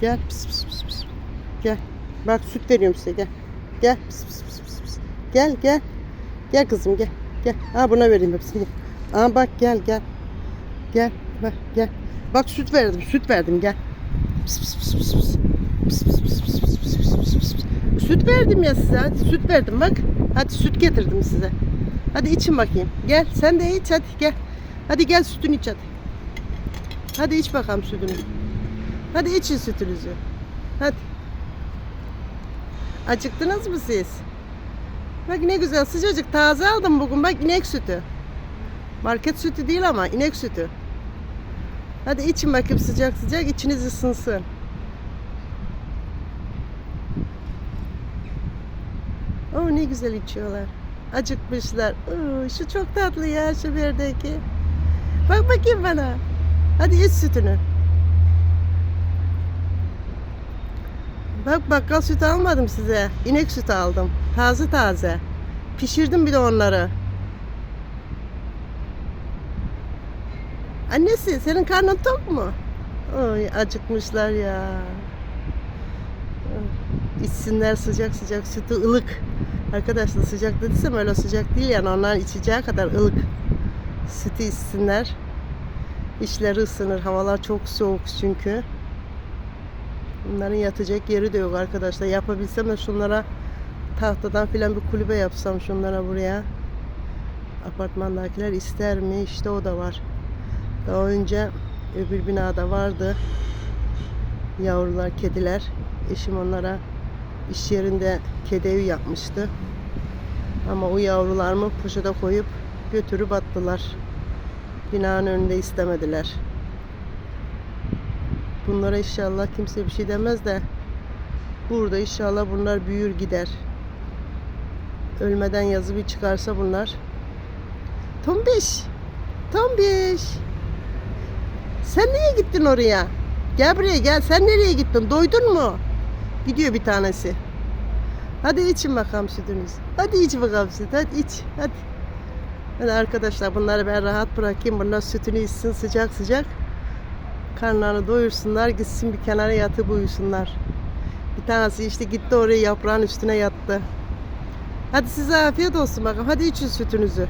Gel. Pis, pis, pis, pis. Gel. Bak süt veriyorum size gel. Gel. Pis, pis, pis, pis, pis. Gel gel. Gel kızım gel. Gel. Ha buna vereyim hepsini. Aa bak gel gel. Gel. Bak gel. Bak süt verdim. Süt verdim gel. Pis, pis, pis, pis, pis. Süt verdim ya size. Hadi süt verdim bak. Hadi süt getirdim size. Hadi için bakayım. Gel sen de iç hadi gel. Hadi gel sütünü iç hadi. Hadi iç bakalım sütünü. Hadi için sütünüzü. Hadi. Acıktınız mı siz? Bak ne güzel sıcacık taze aldım bugün bak inek sütü. Market sütü değil ama inek sütü. Hadi için bakayım sıcak sıcak içiniz ısınsın. Oo ne güzel içiyorlar. Acıkmışlar. Oo, şu çok tatlı ya şu berdeki. Bak bakayım bana. Hadi iç sütünü. Bak bakkal sütü almadım size. İnek sütü aldım. Taze taze. Pişirdim bir de onları. Annesi senin karnın tok mu? Oy acıkmışlar ya. İçsinler sıcak sıcak sütü ılık. Arkadaşlar sıcak dediysem öyle sıcak değil yani onların içeceği kadar ılık. Sütü içsinler. İşleri ısınır. Havalar çok soğuk çünkü. Bunların yatacak yeri de yok arkadaşlar. Yapabilsem de şunlara tahtadan filan bir kulübe yapsam şunlara buraya. Apartmandakiler ister mi? İşte o da var. Daha önce öbür binada vardı. Yavrular, kediler. Eşim onlara iş yerinde kedi evi yapmıştı. Ama o yavrularımı poşete koyup götürüp attılar. Binanın önünde istemediler. Bunlara inşallah kimse bir şey demez de burada inşallah bunlar büyür gider. Ölmeden yazı bir çıkarsa bunlar. Tombiş. Tombiş. Sen niye gittin oraya? Gel buraya gel. Sen nereye gittin? Doydun mu? Gidiyor bir tanesi. Hadi için bakalım sütünüz. Hadi iç bakalım süt. Hadi iç. Hadi. Hadi arkadaşlar bunları ben rahat bırakayım. Bunlar sütünü içsin sıcak sıcak. Karnlarını doyursunlar. Gitsin bir kenara yatıp uyusunlar. Bir tanesi işte gitti oraya yaprağın üstüne yattı. Hadi size afiyet olsun bakalım. Hadi için sütünüzü.